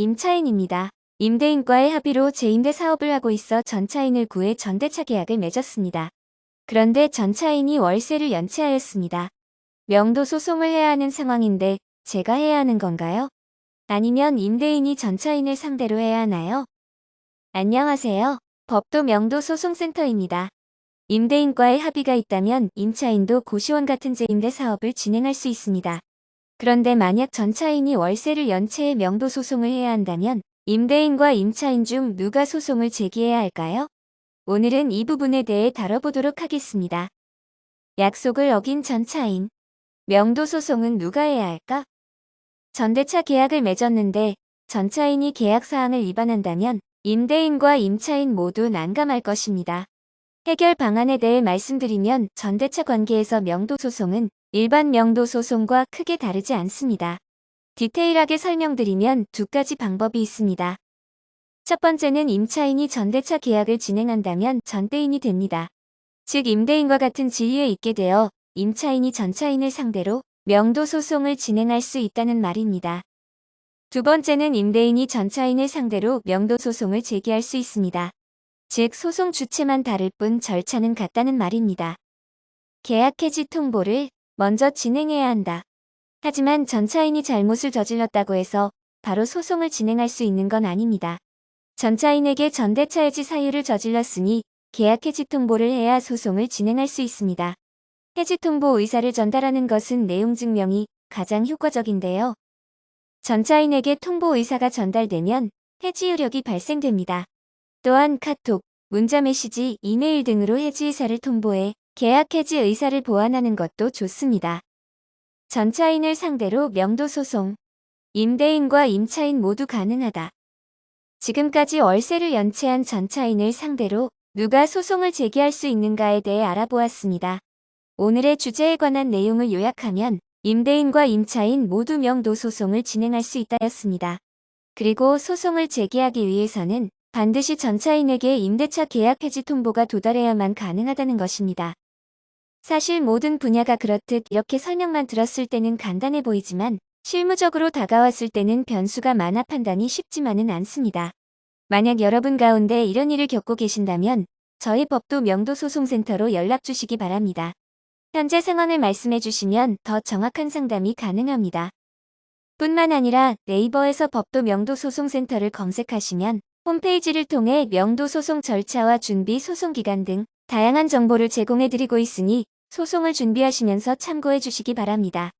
임차인입니다. 임대인과의 합의로 재임대 사업을 하고 있어 전차인을 구해 전대차 계약을 맺었습니다. 그런데 전차인이 월세를 연체하였습니다. 명도 소송을 해야 하는 상황인데 제가 해야 하는 건가요? 아니면 임대인이 전차인을 상대로 해야 하나요? 안녕하세요. 법도 명도 소송센터입니다. 임대인과의 합의가 있다면 임차인도 고시원 같은 재임대 사업을 진행할 수 있습니다. 그런데 만약 전차인이 월세를 연체해 명도 소송을 해야 한다면 임대인과 임차인 중 누가 소송을 제기해야 할까요? 오늘은 이 부분에 대해 다뤄보도록 하겠습니다. 약속을 어긴 전차인. 명도 소송은 누가 해야 할까? 전대차 계약을 맺었는데 전차인이 계약 사항을 위반한다면 임대인과 임차인 모두 난감할 것입니다. 해결 방안에 대해 말씀드리면 전대차 관계에서 명도 소송은 일반 명도 소송과 크게 다르지 않습니다. 디테일하게 설명드리면 두 가지 방법이 있습니다. 첫 번째는 임차인이 전대차 계약을 진행한다면 전대인이 됩니다. 즉 임대인과 같은 지위에 있게 되어 임차인이 전차인을 상대로 명도 소송을 진행할 수 있다는 말입니다. 두 번째는 임대인이 전차인을 상대로 명도 소송을 제기할 수 있습니다. 즉 소송 주체만 다를 뿐 절차는 같다는 말입니다. 계약 해지 통보를 먼저 진행해야 한다. 하지만 전차인이 잘못을 저질렀다고 해서 바로 소송을 진행할 수 있는 건 아닙니다. 전차인에게 전대차 해지 사유를 저질렀으니 계약 해지 통보를 해야 소송을 진행할 수 있습니다. 해지 통보 의사를 전달하는 것은 내용 증명이 가장 효과적인데요. 전차인에게 통보 의사가 전달되면 해지 효력이 발생됩니다. 또한 카톡, 문자 메시지, 이메일 등으로 해지 의사를 통보해 계약 해지 의사를 보완하는 것도 좋습니다. 전차인을 상대로 명도 소송. 임대인과 임차인 모두 가능하다. 지금까지 월세를 연체한 전차인을 상대로 누가 소송을 제기할 수 있는가에 대해 알아보았습니다. 오늘의 주제에 관한 내용을 요약하면 임대인과 임차인 모두 명도 소송을 진행할 수 있다였습니다. 그리고 소송을 제기하기 위해서는 반드시 전차인에게 임대차 계약 해지 통보가 도달해야만 가능하다는 것입니다. 사실 모든 분야가 그렇듯 이렇게 설명만 들었을 때는 간단해 보이지만 실무적으로 다가왔을 때는 변수가 많아 판단이 쉽지만은 않습니다. 만약 여러분 가운데 이런 일을 겪고 계신다면 저희 법도 명도소송센터로 연락 주시기 바랍니다. 현재 상황을 말씀해 주시면 더 정확한 상담이 가능합니다. 뿐만 아니라 네이버에서 법도 명도소송센터를 검색하시면 홈페이지를 통해 명도 소송 절차와 준비 소송 기간 등 다양한 정보를 제공해 드리고 있으니 소송을 준비하시면서 참고해 주시기 바랍니다.